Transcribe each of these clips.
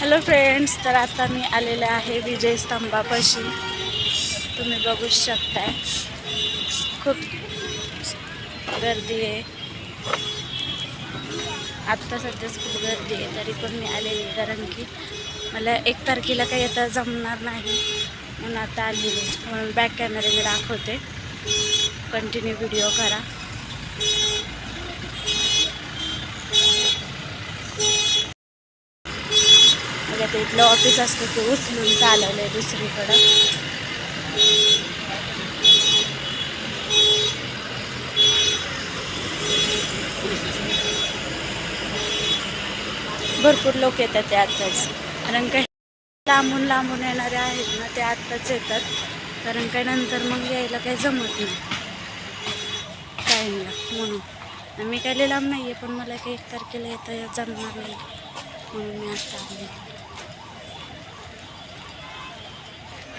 Hello friends तर आता मी आलेले आहे विजय स्तंभापाशी. तुम्ही बघू शकताय. खूप गर्दी आहे. आत्ता सध्याच खूप गर्दी आहे तरी पण मी आलेली कारण की मला एक तारखेला काही आता जमणार नाही. म्हणून आता आलेली म्हणून बॅक कॅमेरे मी दाखवते. कंटिन्यू व्हिडिओ करा. मग इथलं ऑफिस असतं ते उचलून चालवलं आहे दुसरीकडं. भरपूर लोक येतात ते आत्ताच. कारण काही लांबून लांबून येणारे आहेत ना ते आत्ताच येतात. कारण काही नंतर मग यायला काही जमत नाही. टाईमला म्हणून. मी काही लांब नाही आहे पण मला काही एक तारखेला येता जमणार नाही. म्हणून मी आत्ता आले.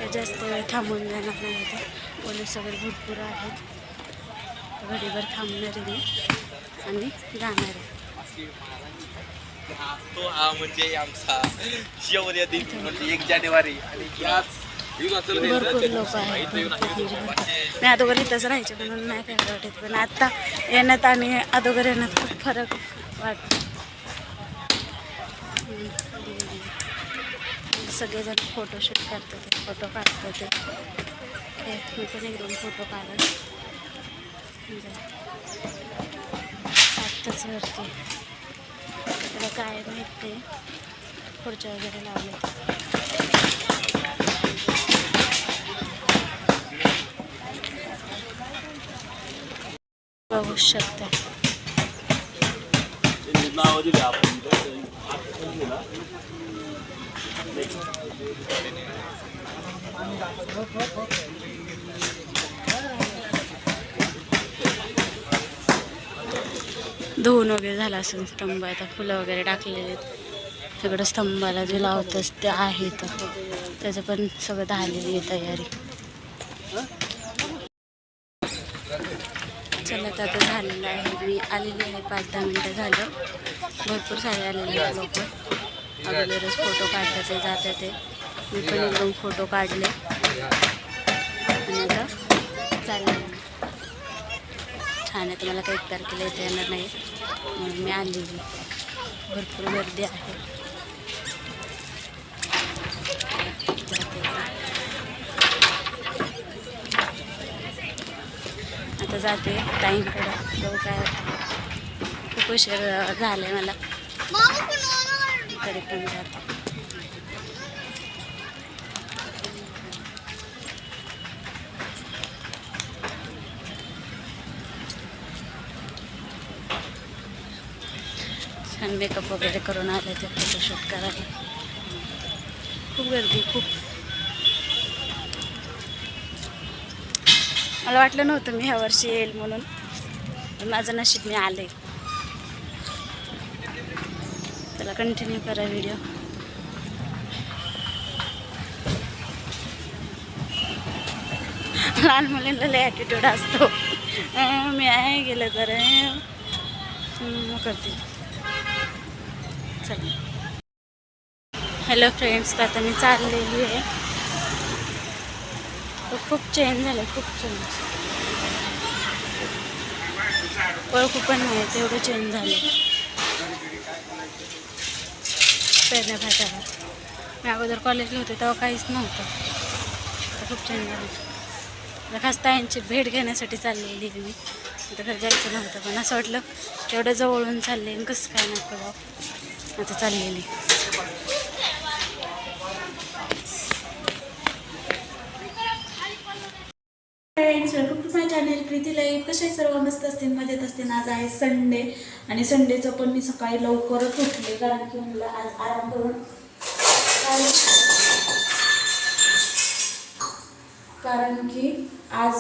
जास्त वेळ थांबून जाणार नाही इथे पोलीस वगैरे भरपूर आहेत. घडीभर थांबणार मी. आणि जाणार आहे. हा, तो हा म्हणजे आमचा शिवर्य दिन म्हणजे एक जानेवारी. आणि याच भरपूर लोक आहेत. मी अगोदर इथंच राहायचे म्हणून नाही काय वाटत. पण आता येण्यात आणि अगोदर येण्यात खूप फरक वाटतो. सगळेजण फोटोशूट करतात फोटो काढतात. ते मी पण एक दोन फोटो काढत म्हणजे आत्ताच वरती. त्याला काय माहीत ते खुर्च्या वगैरे लावले बघू शकता. धुवून वगैरे झाला असून स्तंभ आता फुलं वगैरे टाकलेले आहेत. सगळं स्तंभाला जे लावतच ते आहेत. त्याचं पण सगळं झालेली आहे तयारी. चला तर आता झालेलं आहे. मी आलेली आहे पाच दहा मिनटं झालं. भरपूर सारे आलेले आहेत लोक. अगोदरच फोटो काढतात ते जातात ते. मी पण एकदम फोटो काढले. आणि आता चालले छान आहे मला काही तारखेला येता येणार नाही. म्हणून मी आलेली. भरपूर गर्दी आहे. जाते आता. जाते ताईंकडं. जाऊ काय खूप उशीर झालं आहे मला तरी पण छान मेकअप वगैरे करून आले ते फोटोशूट करायला खूप गर्दी खूप. मला वाटलं नव्हतं मी ह्या वर्षी येईल म्हणून. माझं नशीब मी आले चला कंटिन्यू करा व्हिडिओ लहान मुलींना लय ॲटिट्यूड असतो. मी आहे गेलं तर मग करते. चल. हॅलो फ्रेंड्स तर आता मी चाललेली आहे. खूप चेंज झालं खूप चेंज ओळखू पण नाही तेवढं चेंज झालं पेरण्या फाट्यावर मी अगोदर कॉलेजला होते तेव्हा काहीच नव्हतं. खूप छान झालं. खास ताईंची भेट घेण्यासाठी चाललेली मी. आता घर जायचं नव्हतं पण असं वाटलं तेवढं जवळून चालले आणि कसं काय नको आता चाललेली friends welcome to my channel Preeti live कसे सर्व मस्त असतील मजेत असतील. आज आहे संडे आणि संडेचं पण मी सकाळी लवकरच उठले कारण की मला आज आराम करून कारण- की आज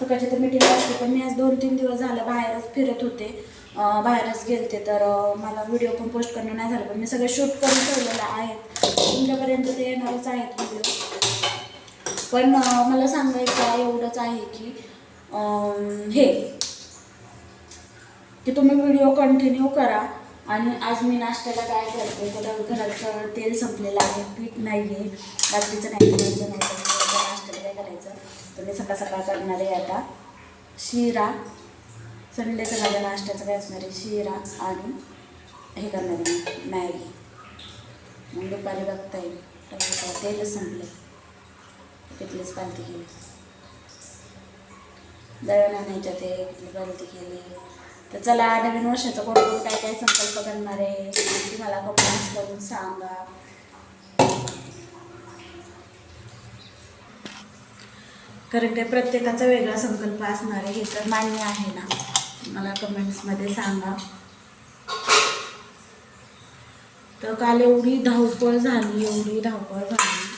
सकाळची तर मीटिंग असते पण मी आज दोन तीन दिवस झालं बाहेरच फिरत होते. बाहेरच गेलते तर मला व्हिडिओ पण पोस्ट करणं नाही झालं पण मी सगळं शूट करून ठेवलेलं आहे तुमच्यापर्यंत ते येणारच आहेत व्हिडिओ पण मला सांगायचं आहे एवढंच आहे की हे की तुम्ही व्हिडिओ कंटिन्यू करा आणि आज मी नाश्त्याला काय करते तर घराचं तेल संपलेलं आहे पीठ नाही आहे रात्रीचं नाही करायचं नाही तर नाश्त्याला काय करायचं तर मी सकाळ सकाळ करणार आहे आता शिरा संडेचं माझ्या नाश्त्याचं काय असणार आहे शिरा आणि हे करणार आहे मॅगी. मग दुपारी बघता येईल तेलच संपलं तिथलीच पालती केली. दळण आणायच्या ते तिथली पालती केली. तर चला नवीन वर्षाचं कोण कोण काय काय संकल्प करणार आहे ती मला कमेंट्स करून सांगा. कारण काय प्रत्येकाचा वेगळा संकल्प असणार आहे हे तर मान्य आहे ना. मला कमेंट्समध्ये सांगा. तर काल एवढी धावपळ झाली एवढी धावपळ झाली.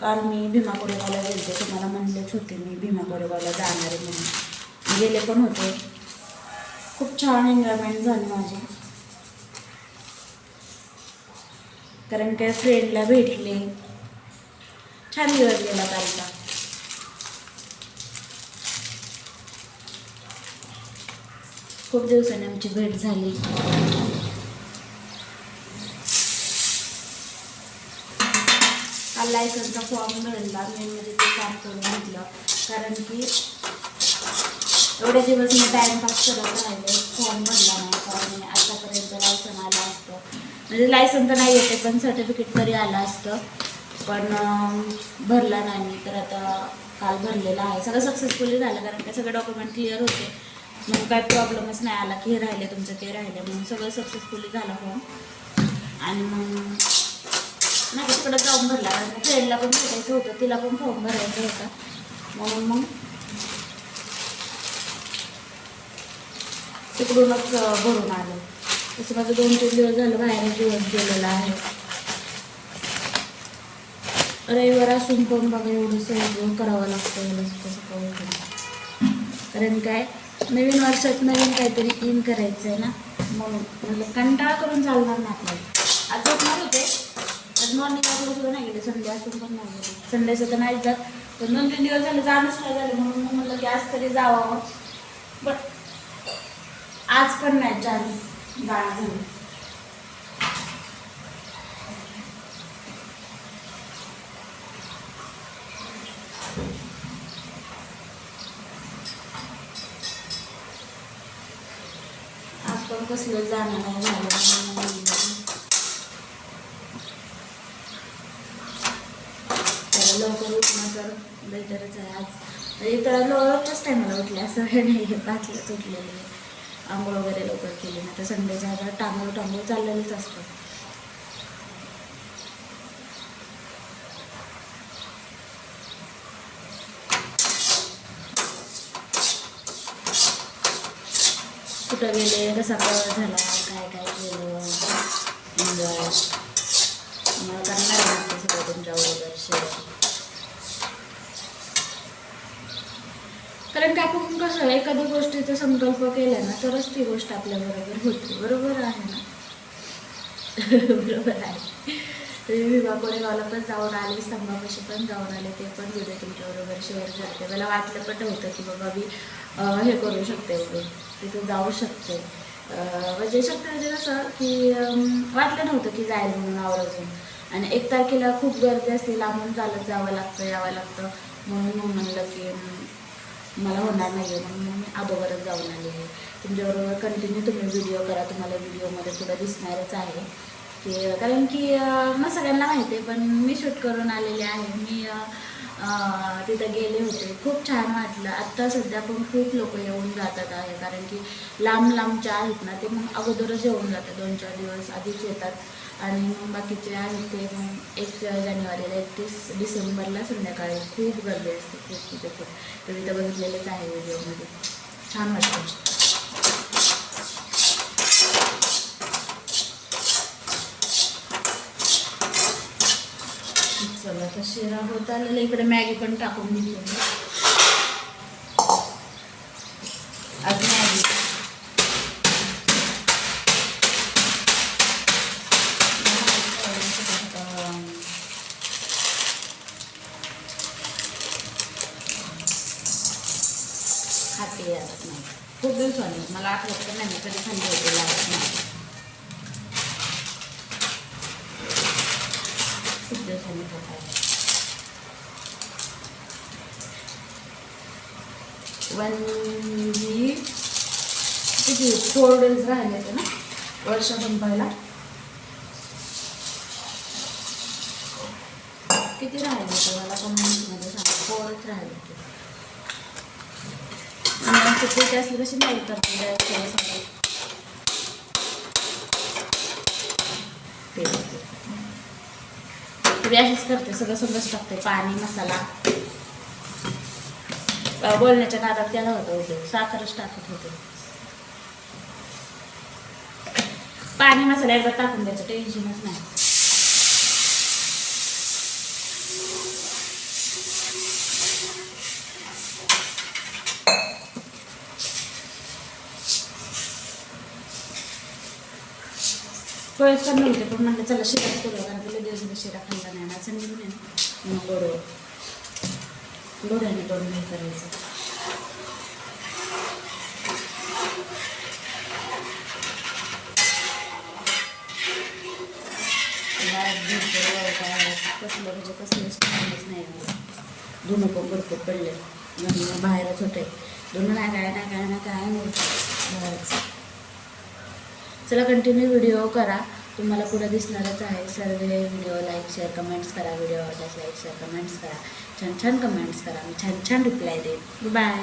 काल मी भीमा कोरेगावला गेलते तुम्हाला म्हणलेच होते मी भीमा कोरेगावला जाणार आहे म्हणून. गेले पण होते. खूप छान एन्जॉयमेंट झाली माझी. कारण काय फ्रेंडला भेटले. छान दिवस गेला कालचा. खूप दिवसांनी आमची भेट झाली. लायसनचा फॉर्म भरला मेनमध्ये ते काम करून घेतलं. कारण की एवढे दिवस मी टाईमपास करत राहिले फॉर्म भरला नाही कारण आतापर्यंत लायसन आलं असतं. म्हणजे लायसन तर नाही येते पण सर्टिफिकेट तरी आलं असतं. पण भरला नाही मी तर आता काल भरलेला आहे. सगळं सक्सेसफुली झालं कारण का सगळे डॉक्युमेंट क्लिअर होते. मग काय प्रॉब्लेमच नाही आला की हे राहिले तुमचं ते राहिले म्हणून सगळं सक्सेसफुली झालं फॉर्म आणि मग तिकडं जाऊन भरला. कारण फ्रेंडला पण भेटायचं होतं. तिला पण फॉर्म भरायचा होता. म्हणून मग तिकडूनच भरून आलो. तसं माझं दोन तीन दिवस झालं बाहेर दिवस गेलेला आहे. रविवार असून पण बघा एवढं सगळं करावं लागतं. एवढं कारण काय नवीन वर्षात नवीन काहीतरी इन करायचं आहे ना. म्हणून म्हणजे कंटाळा करून चालणार नाही आपल्याला. आज झोपणार मॉर्निंग सुद्धा नाही गेले. संडे असून पण नाही गेले. संडेचं तर जात. दोन तीन दिवस झाले जाणंच नाही झालं. म्हणून मग म्हटलं की आज तरी जावं. बट आज पण नाही चान्स जाणं झालं. आज पण कसलं जाणं नाही झालं म्हणून म्हणलं. तर लवकर उठणं तर बेटरच आहे आज. म्हणजे तर लवकरच टायमाला उठले असं हे नाही आहे पाचलाच उठलेले आंघोळ वगैरे लवकर केली ना तर संडेचा आता टांगोळ टांगोळ चाललेलंच असतं. कुठं गेले? कसा प्रवास झाला? काय काय केलं एन्जॉय मला करणार आहे ते सगळं तुमच्याबरोबर शेअर कारण काय आपण कसं एखाद्या एखादी गोष्टीचा संकल्प केला ना तरच ती गोष्ट आपल्याबरोबर होते. बरोबर आहे ना? बरोबर आहे. तरी कोरेगावला पण जाऊन आले स्तंभापाशी पण जाऊन आले ते पण व्हिडिओ तुमच्याबरोबर शेअर करते. मला वाटलं पण नव्हतं की बाबा मी हे करू शकते म्हणून. तिथं जाऊ शकते. म्हणजे शक्य म्हणजे कसं की वाटलं नव्हतं की जायला म्हणून आवर्जून. आणि एक तारखेला खूप गर्दी असते लांबून चालत जावं लागतं यावं लागतं. म्हणून म्हणलं की मला होणार नाही आहे म्हणून मी अगोदरच जाऊन आले आहे. तुमच्याबरोबर कंटिन्यू तुम्ही व्हिडिओ करा तुम्हाला व्हिडिओमध्ये थोडं दिसणारच आहे. की कारण की मग सगळ्यांना माहिती आहे पण मी शूट करून आलेले आहे. मी तिथं गेले होते. खूप छान वाटलं. आत्ता सध्या पण खूप लोक येऊन जातात आहे. कारण की लांब लांबच्या आहेत ना ते मग अगोदरच येऊन जातात. दोन चार दिवस आधीच येतात. आणि बाकीचे आहेत ते मग एक जानेवारीला एकतीस डिसेंबरला संध्याकाळी खूप गर्दी असते खूप तिथे खूप. तर तिथं बघितलेलेच आहे व्हिडिओमध्ये. छान वाटतं. चला तर शिरा होत आलेला इकडे मॅगी पण टाकून दिली खाते लागत नाही. खूप दिवसांनी. मला आठवत पण नाही कधी थंडी होते लागत नाही. खूप दिवसांनी होत आहे वन किती फोर डेज राहिले होते ना? वर्ष संपायला. किती राहिले होते? मला पण फोरच राहिले होते. आणि सुट्टीची असली कशी नाही करते सगळं तुम्ही अशीच करते सगळं सगळंच टाकते. पाणी मसाला. बोलण्याच्या नादात केला होता उद्योग साखरच टाकत होते. पाणी मसाला एकदा टाकून द्यायचं. टेन्शनच नाही. पोळीच करणार होते पण म्हणलं चला शिराच करूया कारण तुला दिवस शिरा खाल्ला नाही असं निघून आहे मग गोड गोड्याने करून हे करायचं कसलं म्हणजे कसलंच कामच नाही धुणं पण भरपूर पडले म्हणून बाहेरच होते धुणं नाही काय ना काय ना काय नाही चला कंटिन्यू व्हिडिओ करा. तुम्हाला पुढे दिसणारच आहे. सर्व व्हिडिओ लाईक शेअर कमेंट्स करा. व्हिडिओ आवडल्यास लाईक शेअर कमेंट्स करा. छान छान कमेंट्स करा. मी छान छान रिप्लाय देईन. बाय